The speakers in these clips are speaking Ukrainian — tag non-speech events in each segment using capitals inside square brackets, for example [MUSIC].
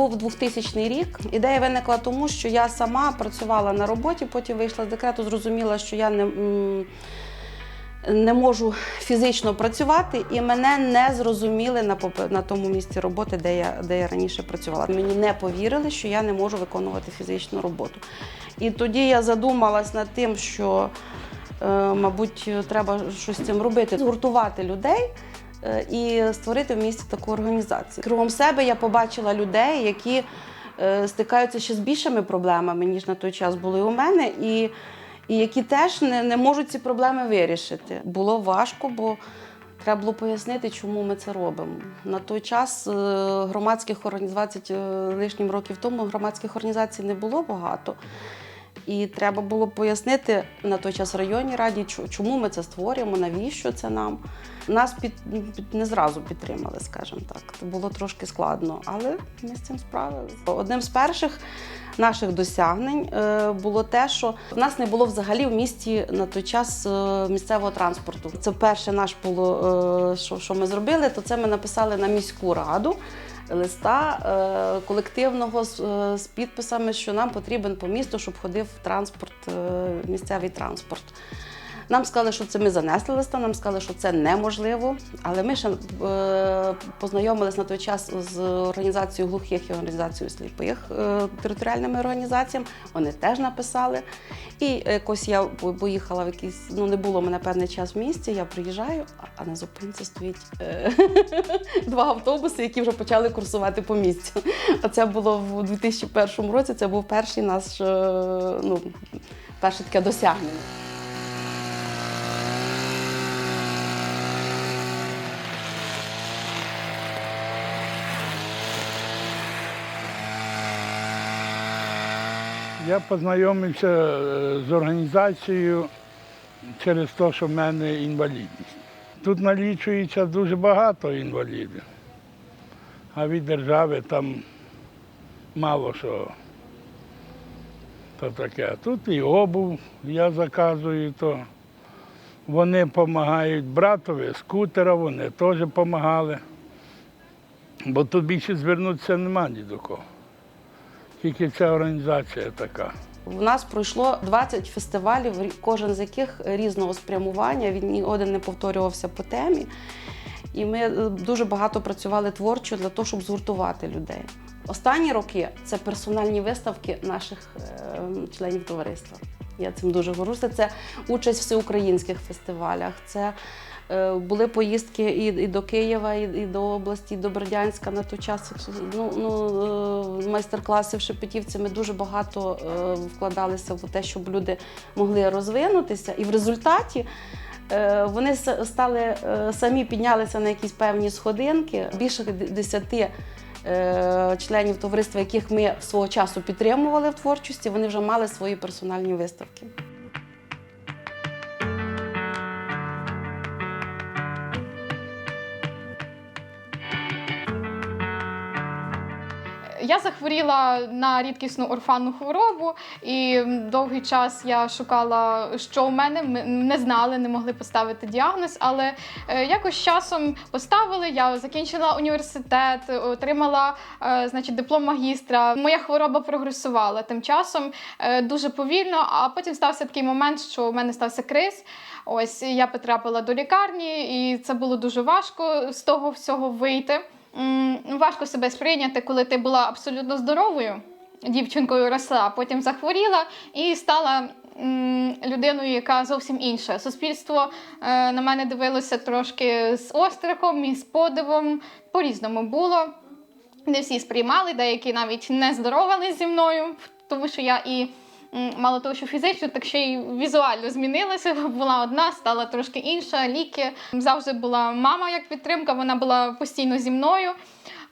Був 2000 рік. Ідея виникла тому, що я сама працювала на роботі, потім вийшла з декрету, зрозуміла, що я не. Не можу фізично працювати, і мене не зрозуміли на на тому місці роботи, де я, де я раніше працювала. Мені не повірили, що я не можу виконувати фізичну роботу. І тоді я задумалась над тим, що, е, мабуть, треба щось з цим робити, згуртувати людей і створити в місті таку організацію. Кругом себе я побачила людей, які е, стикаються ще з більшими проблемами, ніж на той час були у мене, і, і які теж не, не можуть ці проблеми вирішити. Було важко, бо треба було пояснити, чому ми це робимо. На той час е, громадських організацій е, лишнім років тому громадських організацій не було багато. І треба було пояснити на той час районній раді, чому ми це створюємо, навіщо це нам. Нас під, під не зразу підтримали, скажімо так. Це було трошки складно, але ми з цим справилися. Одним з перших наших досягнень е, було те, що в нас не було взагалі в місті на той час е, місцевого транспорту. Це перше наш було, е, що ми зробили, то це ми написали на міську раду листа е, колективного з, е, підписами, що нам потрібен по місту, щоб ходив транспорт, е, місцевий транспорт. Нам сказали, що це ми занесли листа, нам сказали, що це неможливо. Але ми ще е, познайомились на той час з організацією глухих і організацією сліпих е, територіальними організаціями. Вони теж написали. І якось я поїхала в якийсь, ну не було мене певний час в місті. Я приїжджаю, а- а на зупинці стоїть е, [LAUGHS] два автобуси, які вже почали курсувати по місцю. А це було в 2001 році. Це був перший наш, е, ну, перше таке досягнення. Я познайомився е, з організацією через те, що в мене інвалідність. Тут налічується дуже багато інвалідів, а від держави там мало що. То таке. Тут і обув я заказую, то вони допомагають братові, скутера, вони теж допомагали. Бо тут більше звернутися нема ні до кого. Тільки ця організація така. У нас пройшло 20 фестивалів, кожен з яких різного спрямування. Він ні один не повторювався по темі. І ми е, дуже багато працювали творчо для того, щоб згуртувати людей. Останні роки це персональні виставки наших е, членів товариства. Я цим дуже горжуся. Це участь в всеукраїнських фестивалях. Це були поїздки і, і до Києва, і, і до області, і до Бердянська на той час. Ну, ну, е, майстер-класи в Шепетівці. Ми дуже багато е, вкладалися в те, щоб люди могли розвинутися. І в результаті е, вони стали е, самі піднялися на якісь певні сходинки. Більше десяти е, членів товариства, яких ми свого часу підтримували в творчості, вони вже мали свої персональні виставки. Я захворіла на рідкісну орфанну хворобу, і довгий час я шукала, що у мене. Ми не знали, не могли поставити діагноз, але е, якось часом поставили. Я закінчила університет, отримала е, значить, диплом магістра. Моя хвороба прогресувала тим часом е, дуже повільно. А потім стався такий момент, що у мене стався криз. Ось я потрапила до лікарні, і це було дуже важко з того всього вийти. М, Важко себе сприйняти, коли ти була абсолютно здоровою дівчинкою росла, потім захворіла і стала людиною, яка зовсім інша. Суспільство е, на мене дивилося трошки з острахом і з подивом. По-різному було. Не всі сприймали, деякі навіть не здоровались зі мною, тому що я і мало того, що фізично, так ще й візуально змінилася. [LAUGHS] Була одна, стала трошки інша. Ліки завжди була мама як підтримка, вона була постійно зі мною.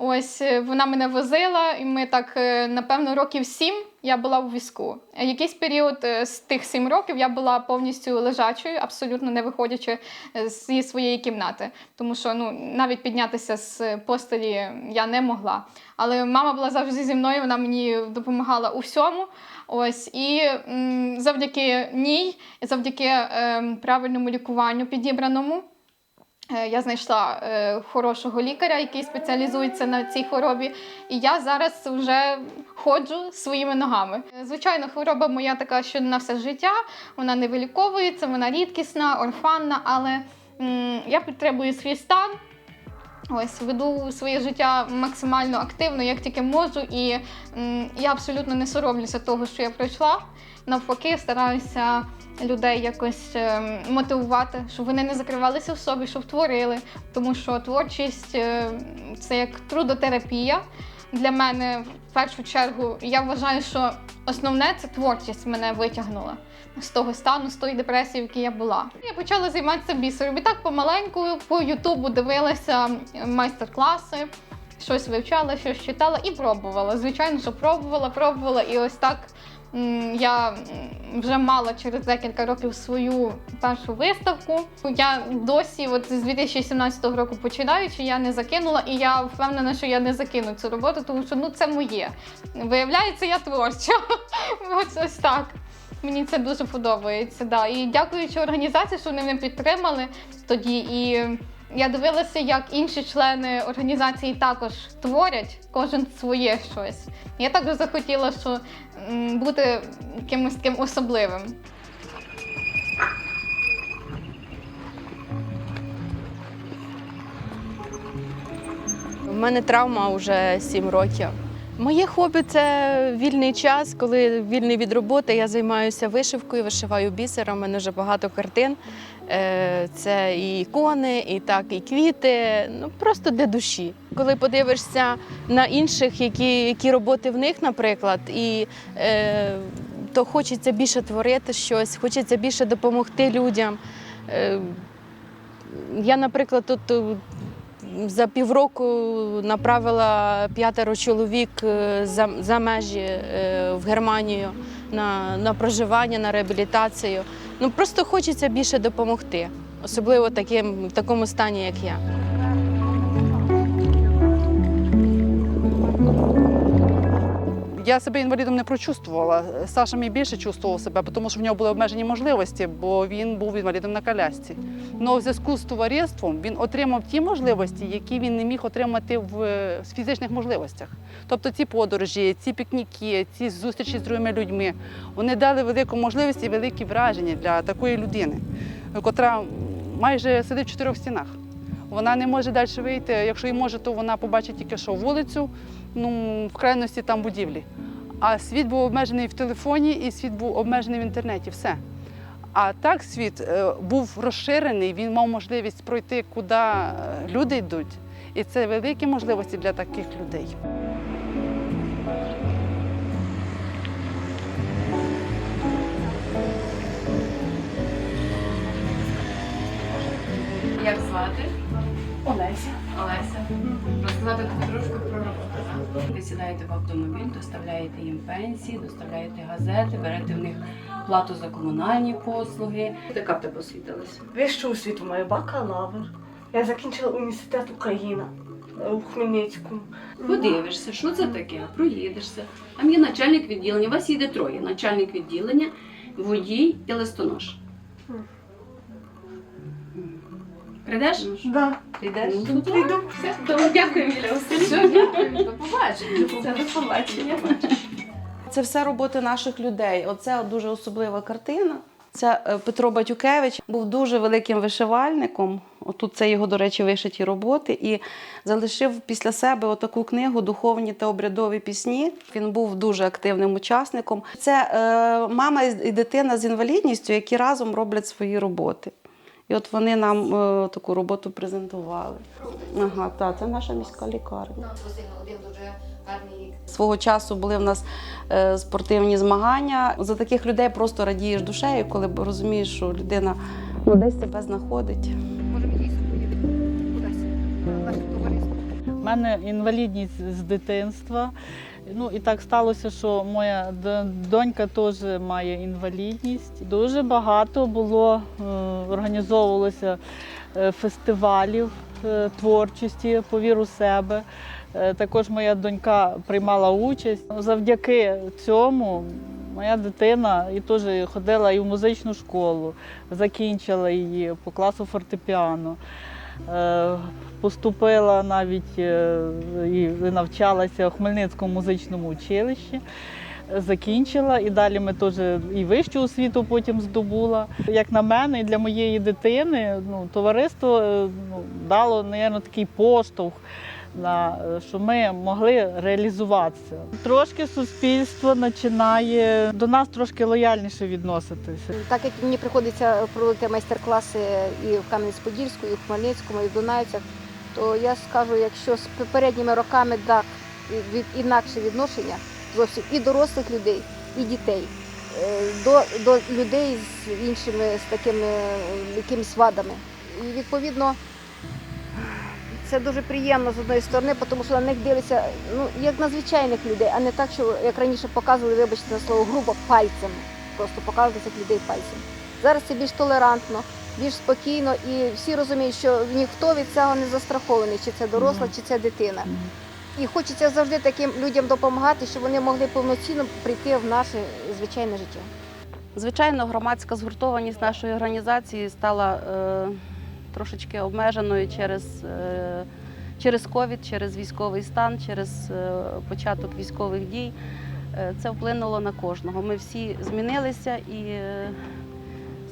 Ось е, вона мене возила, і ми так, е, напевно, років сім я була у візку. Якийсь період е, з тих сім років я була повністю лежачою, абсолютно не виходячи зі своєї кімнати, тому що ну навіть піднятися з постелі я не могла. Але мама була завжди зі мною, вона мені допомагала у всьому. Ось і м, завдяки ній, завдяки ем, правильному лікуванню підібраному. Е, Я знайшла е, хорошого лікаря, який спеціалізується на цій хворобі, і я зараз вже ходжу своїми ногами. Е, Звичайно, хвороба моя така, що на все життя, вона не виліковується, вона рідкісна, орфанна, але я підтримую свій стан. Ось веду своє життя максимально активно, як тільки можу, і м, я абсолютно не соромлюся того, що я пройшла. Навпаки, стараюся людей якось е, мотивувати, щоб вони не закривалися в собі, щоб творили. Тому що творчість е, це як трудотерапія. Для мене в першу чергу я вважаю, що основне це творчість мене витягнула з того стану, з тої депресії, в якій я була. Я почала займатися бісером. І так помаленьку по Ютубу дивилася майстер-класи, щось вивчала, щось читала і пробувала. Звичайно, що пробувала, пробувала, і ось так. Я вже мала через декілька років свою першу виставку. Я досі, от з 2017 року починаючи, я не закинула, і я впевнена, що я не закину цю роботу, тому що ну це моє. Виявляється, я творча. [LAUGHS] Ось ось так. Мені це дуже подобається. Да. І дякуючи організації, що вони мене підтримали тоді. І я дивилася, як інші члени організації також творять, кожен своє щось. Я також захотіла, що бути кимось таким особливим. У мене травма вже 7 років. Моє хобі це вільний час, коли вільний від роботи. Я займаюся вишивкою, вишиваю бісером. У мене вже багато картин. Е, Це і ікони, і так, і квіти. Ну просто для душі. Коли подивишся на інших, які, які роботи в них, наприклад, і е, то хочеться більше творити щось, хочеться більше допомогти людям. Е, я, наприклад, тут за півроку направила п'ятеро чоловік е, за, за межі е, в Германію на, на проживання, на реабілітацію. Ну просто хочеться більше допомогти, особливо таким, в такому стані, як я. Я себе інвалідом не прочувствувала. Саша мій більше чувствував себе, тому що в нього були обмежені можливості, бо він був інвалідом на колясці. Але в зв'язку з товариством він отримав ті можливості, які він не міг отримати в е, фізичних можливостях. Тобто ці подорожі, ці пікніки, ці зустрічі з другими людьми, вони дали велику можливість і великі враження для такої людини, котра майже сидить в чотирьох стінах. Вона не може далі вийти. Якщо і може, то вона побачить тільки що вулицю, ну в крайності там будівлі. А світ був обмежений в телефоні, і світ був обмежений в інтернеті. Все. А так світ е, був розширений, він мав можливість пройти, куди е, люди йдуть. І це великі можливості для таких людей. Як звати? Олеся. Олеся. Розказати трошки про роботу. Ви сідаєте в автомобіль, доставляєте їм пенсії, доставляєте газети, берете в них плату за комунальні послуги. Яка в тебе освітилася? Вищу освіту маю бакалавр. Я закінчила університет Україна е, у Хмельницькому. Подивишся, що це таке, проїдешся. Там є начальник відділення, у вас їде троє. Начальник відділення, водій і листонош. Мгм. Прийдеш? Да. Прийдеш? Ну, прийду. Все, добре, дякую, Міля Все, дякую. До побачення. Все, до побачення. Це все роботи наших людей. Оце дуже особлива картина. Це е, Петро Батюкевич був дуже великим вишивальником. Отут це його, до речі, вишиті роботи, і залишив після себе отаку книгу Духовні та обрядові пісні. Він був дуже активним учасником. Це е, мама і дитина з інвалідністю, які разом роблять свої роботи. І от вони нам е, таку роботу презентували. Ага, так, це наша міська лікарня. Свого часу були в нас е, спортивні змагання. За таких людей просто радієш душею, коли розумієш, що людина ну, десь себе знаходить. У мене інвалідність з дитинства. Ну і так сталося, що моя донька теж має інвалідність. Дуже багато було е, організовувалося е, фестивалів е, творчості «Повір у себе. Також моя донька приймала участь. Завдяки цьому моя дитина і теж ходила і в музичну школу, закінчила її по класу фортепіано. Е, Поступила навіть е, і навчалася в Хмельницькому музичному училищі. Закінчила і далі ми теж і вищу освіту потім здобула. Як на мене, і для моєї дитини ну, товариство е, ну, дало, мабуть, такий поштовх, на, е, що ми могли реалізуватися. Трошки суспільство починає до нас трошки лояльніше відноситися. Так як мені приходиться проводити майстер-класи і в Кам'янець-Подільську, і в Хмельницькому, і в Дунайцях, то я скажу, якщо з попередніми роками так від інакше відношення зовсім і дорослих людей, і дітей е, до, до людей з іншими з такими е, якимись вадами. І відповідно це дуже приємно з одної сторони, тому що на них дивляться ну, як на звичайних людей, а не так, що як раніше показували, вибачте за слово, грубо пальцем. Просто показувати цих людей пальцем. Зараз це більш толерантно, більш спокійно, і всі розуміють, що ніхто від цього не застрахований, чи це доросла, чи це дитина. І хочеться завжди таким людям допомагати, щоб вони могли повноцінно прийти в наше звичайне життя. Звичайно, громадська згуртованість нашої організації стала е, трошечки обмеженою через, е, через ковід, через військовий стан, через е, початок військових дій. Е, це вплинуло на кожного. Ми всі змінилися і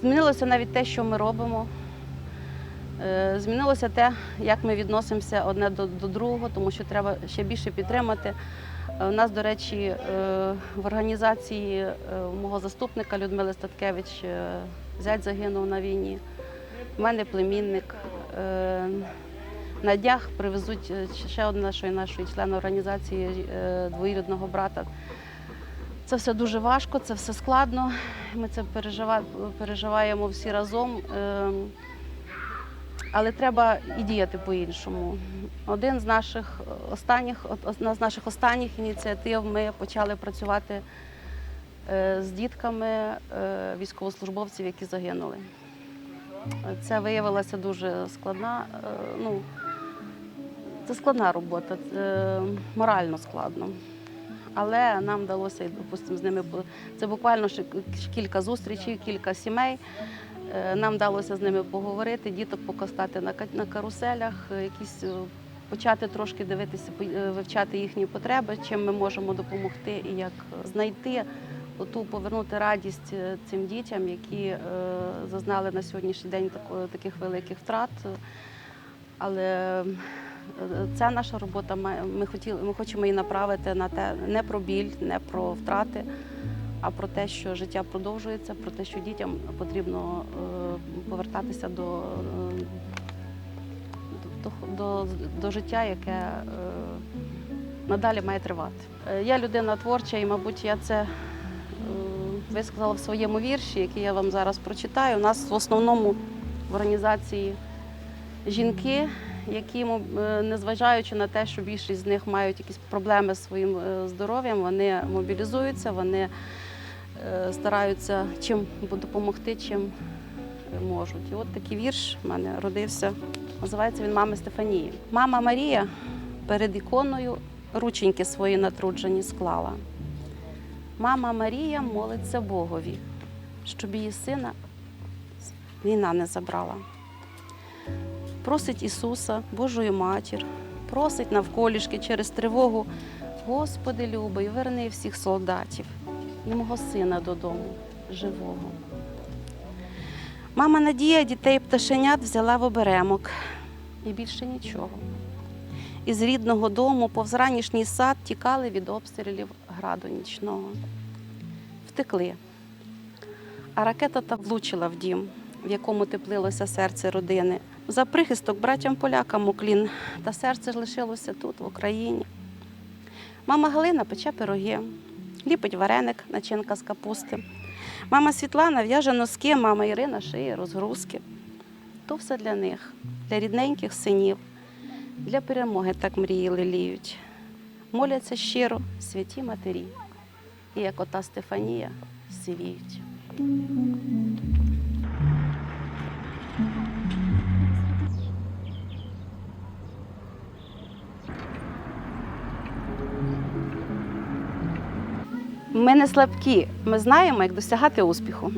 змінилося навіть те, що ми робимо. Змінилося те, як ми відносимося одне до, до другого, тому що треба ще більше підтримати. У нас, до речі, в організації мого заступника Людмили Статкевич зять загинув на війні. У мене племінник. Е, На днях привезуть е, ще одного нашої, нашої члена організації е, двоюрідного брата. Це все дуже важко, це все складно. Ми це переживаємо всі разом. Але треба і діяти по-іншому. Один з наших останніх, одна з наших останніх ініціатив ми почали працювати з дітками військовослужбовців, які загинули. Це виявилася дуже складна, е, ну, це складна робота, це морально складно. Але нам вдалося, допустимо, з ними це буквально ще кілька зустрічей, кілька сімей. Е, Нам вдалося з ними поговорити, діток покостати на ка- каруселях, е, якісь е, почати трошки дивитися, е, вивчати їхні потреби, чим ми можемо допомогти і як знайти ту повернути радість е, цим дітям, які е, зазнали на сьогоднішній день таких великих втрат. Але е, ця наша робота ми хотіли, ми хочемо її направити на те не про біль, не про втрати, а про те, що життя продовжується, про те, що дітям потрібно повертатися до, до, до, до життя, яке надалі має тривати. Я людина творча, і, мабуть, я це висказала в своєму вірші, який я вам зараз прочитаю. У нас в основному в організації жінки, які, е, незважаючи на те, що більшість з них мають якісь проблеми з своїм е, здоров'ям, вони мобілізуються, вони е, стараються чим допомогти, чим можуть. І от такий вірш в мене родився. Називається він Мами Стефанії. Мама Марія перед іконою рученьки свої натруджені склала. Мама Марія молиться Богові, щоб її сина війна не забрала. Просить Ісуса, Божою матір, просить навколішки через тривогу. Господи любий, верни всіх солдатів і мого сина додому, живого. Мама Надія дітей пташенят взяла в оберемок і більше нічого. Із рідного дому повз ранішній сад тікали від обстрілів граду нічного. Втекли. А ракета та влучила в дім, в якому теплилося серце родини. За прихисток братям полякам уклін, та серце ж лишилося тут, в Україні. Мама Галина пече пироги, ліпить вареник, начинка з капусти. Мама Світлана в'яже носки, мама Ірина шиє розгрузки. То все для них, для рідненьких синів, для перемоги так мрії леліють. Моляться щиро святі матері, і як ота Стефанія сивіють. Ми не слабкі, ми знаємо, як досягати успіху.